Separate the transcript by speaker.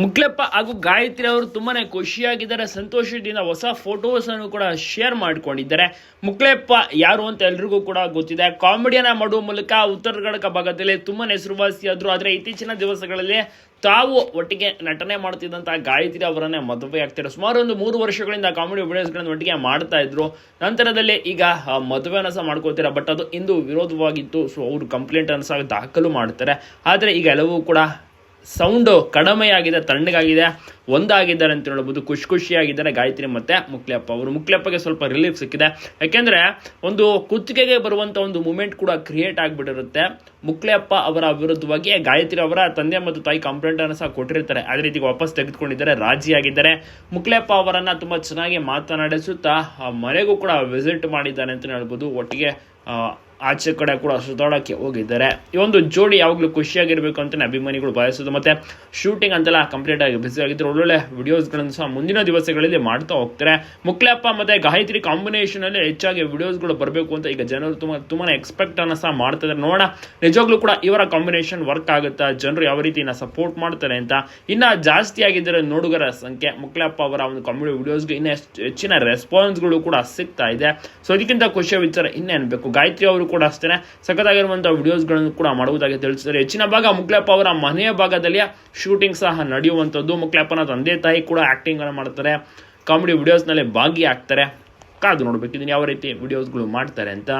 Speaker 1: ಮುಕ್ಲೆಪ್ಪ ಹಾಗೂ ಗಾಯತ್ರಿ ಅವರು ತುಂಬಾನೇ ಖುಷಿಯಾಗಿದ್ದಾರೆ, ಸಂತೋಷದಿಂದ ಹೊಸ ಫೋಟೋಸ್ ಅನ್ನು ಕೂಡ ಶೇರ್ ಮಾಡಿಕೊಂಡಿದ್ದಾರೆ. ಮುಕ್ಲೆಪ್ಪ ಯಾರು ಅಂತ ಎಲ್ರಿಗೂ ಕೂಡ ಗೊತ್ತಿದೆ. ಕಾಮಿಡಿಯನ್ನ ಮಾಡುವ ಮೂಲಕ ಉತ್ತರ ಕನ್ನಡ ಭಾಗದಲ್ಲಿ ತುಂಬಾನೇ ಹೆಸರುವಾಸಿಯಾದ್ರು. ಆದ್ರೆ ಇತ್ತೀಚಿನ ದಿವಸಗಳಲ್ಲಿ ತಾವು ಒಟ್ಟಿಗೆ ನಟನೆ ಮಾಡ್ತಿದ್ದಂತಹ ಗಾಯತ್ರಿ ಅವರನ್ನೇ ಮದುವೆ ಆಗ್ತಾರೆ ಸುಮಾರು ಒಂದು ಮೂರು ವರ್ಷಗಳಿಂದ ಕಾಮಿಡಿ ವಿಡಿಯೋಸ್ಗಳನ್ನು ಒಟ್ಟಿಗೆ ಮಾಡ್ತಾ ಇದ್ರು. ನಂತರದಲ್ಲಿ ಈಗ ಮದುವೆನ ಸಹ ಮಾಡ್ಕೋತೀರಾ ಬಟ್ ಅದು ಇಂದು ವಿರೋಧವಾಗಿತ್ತು. ಸೊ ಅವರು ಕಂಪ್ಲೇಂಟ್ ಅನ್ನು ಸಹ ದಾಖಲು ಮಾಡ್ತಾರೆ. ಆದರೆ ಈಗ ಎಲ್ಲವೂ ಕೂಡ ಸೌಂಡು ಕಡಿಮೆಯಾಗಿದೆ, ತಣ್ಣಗಾಗಿದೆ. ಒಂದಾಗಿದ್ದಾರೆ ಅಂತ ಹೇಳ್ಬೋದು. ಖುಷಿ ಖುಷಿಯಾಗಿದ್ದಾರೆ ಗಾಯತ್ರಿ ಮತ್ತೆ ಮುಕ್ಲೆಪ್ಪ ಅವರು. ಮುಕ್ಲೆಪ್ಪಗೆ ಸ್ವಲ್ಪ ರಿಲೀಫ್ ಸಿಕ್ಕಿದೆ. ಯಾಕೆಂದ್ರೆ ಒಂದು ಕುತ್ತಿಗೆಗೆ ಬರುವಂತ ಒಂದು ಮೂಮೆಂಟ್ ಕೂಡ ಕ್ರಿಯೇಟ್ ಆಗಿಬಿಟ್ಟಿರುತ್ತೆ. ಮುಕ್ಲೆಪ್ಪ ಅವರ ವಿರುದ್ಧವಾಗಿ ಗಾಯತ್ರಿ ಅವರ ತಂದೆ ಮತ್ತು ತಾಯಿ ಕಂಪ್ಲೇಂಟ್ ಅನ್ನು ಸಹ ಕೊಟ್ಟಿರ್ತಾರೆ. ಅದೇ ರೀತಿ ವಾಪಸ್ ತೆಗೆದುಕೊಂಡಿದ್ದಾರೆ, ರಾಜಿಯಾಗಿದ್ದಾರೆ. ಮುಕ್ಲೆಪ್ಪ ಅವರನ್ನ ತುಂಬಾ ಚೆನ್ನಾಗಿ ಮಾತನಾಡಿಸುತ್ತಾ ಮನೆಗೂ ಕೂಡ ವಿಸಿಟ್ ಮಾಡಿದ್ದಾನೆ ಅಂತ ಹೇಳ್ಬೋದು. ಒಟ್ಟಿಗೆ ಆಚೆ ಕಡೆ ಕೂಡ ಸುತ್ತಾಡೋಕ್ಕೆ ಹೋಗಿದ್ದಾರೆ. ಈ ಒಂದು ಜೋಡಿ ಯಾವಾಗಲೂ ಖುಷಿಯಾಗಿರಬೇಕು ಅಂತಲೇ ಅಭಿಮಾನಿಗಳು ಬಯಸೋದು ಮತ್ತು ಶೂಟಿಂಗ್ ಅಂತೆಲ್ಲ ಕಂಪ್ಲೀಟ್ ಆಗಿ ಬಿಸಿ ಆಗಿದ್ರು ಒಳ್ಳೊಳ್ಳೆ ವಿಡಿಯೋಸ್ಗಳನ್ನು ಸಹ ಮುಂದಿನ ದಿವಸಗಳಲ್ಲಿ ಮಾಡ್ತಾ ಹೋಗ್ತಾರೆ. ಮುಕ್ಲಪ್ಪ ಮತ್ತು ಗಾಯತ್ರಿ ಕಾಂಬಿನೇಷನಲ್ಲಿ ಹೆಚ್ಚಾಗಿ ವಿಡಿಯೋಸ್ಗಳು ಬರಬೇಕು ಅಂತ ಈಗ ಜನರು ತುಂಬ ತುಂಬಾ ಎಕ್ಸ್ಪೆಕ್ಟನ್ನು ಸಹ ಮಾಡ್ತಿದ್ದಾರೆ. ನೋಡೋಣ, ನಿಜವಾಗ್ಲೂ ಕೂಡ ಇವರ ಕಾಂಬಿನೇಷನ್ ವರ್ಕ್ ಆಗುತ್ತಾ? ಜನರು ಯಾವ ರೀತಿ ಸಪೋರ್ಟ್ ಮಾಡ್ತಾರೆ ಅಂತ? ಇನ್ನೂ ಜಾಸ್ತಿ ಆಗಿದ್ದಾರೆ ನೋಡುಗರ ಸಂಖ್ಯೆ. ಮುಕ್ಲಪ್ಪ ಅವರ ಒಂದು ಕಾಮಿಡಿ ವಿಡಿಯೋಸ್ಗೆ ಇನ್ನೂ ಹೆಚ್ಚಿನ ರೆಸ್ಪಾನ್ಸ್ಗಳು ಕೂಡ ಸಿಗ್ತಾ ಇದೆ. ಸೊ ಅದಕ್ಕಿಂತ ಖುಷಿಯ ವಿಚಾರ ಇನ್ನೇನು ಬೇಕು? ಗಾಯತ್ರಿ ಅವರು ಕೂಡ ಅಷ್ಟೇ ಸಖತ್ತಾಗಿರುವಂತಹ ವಿಡಿಯೋಸ್ಗಳನ್ನು ಕೂಡ ಮಾಡುವುದಾಗಿ ತಿಳಿಸಿದ್ದಾರೆ. ಹೆಚ್ಚಿನ ಭಾಗ ಮುಕ್ಲೆಪ್ಪ ಅವರ ಮನೆಯ ಭಾಗದಲ್ಲಿ ಶೂಟಿಂಗ್ ಸಹ ನಡೆಯುವಂಥದ್ದು. ಮುಕ್ಲೆಪ್ಪನ ತಂದೆ ತಾಯಿ ಕೂಡ ಆಕ್ಟಿಂಗ್ ಅನ್ನು ಮಾಡ್ತಾರೆ. ಕಾಮಿಡಿ ವಿಡಿಯೋಸ್ನಲ್ಲಿ ಭಾಗಿಯಾಗ್ತಾರೆ. ಕಾದು ನೋಡ್ಬೇಕು ಇದನ್ನ ಯಾವ ರೀತಿ ವಿಡಿಯೋಸ್ಗಳು ಮಾಡ್ತಾರೆ ಅಂತ.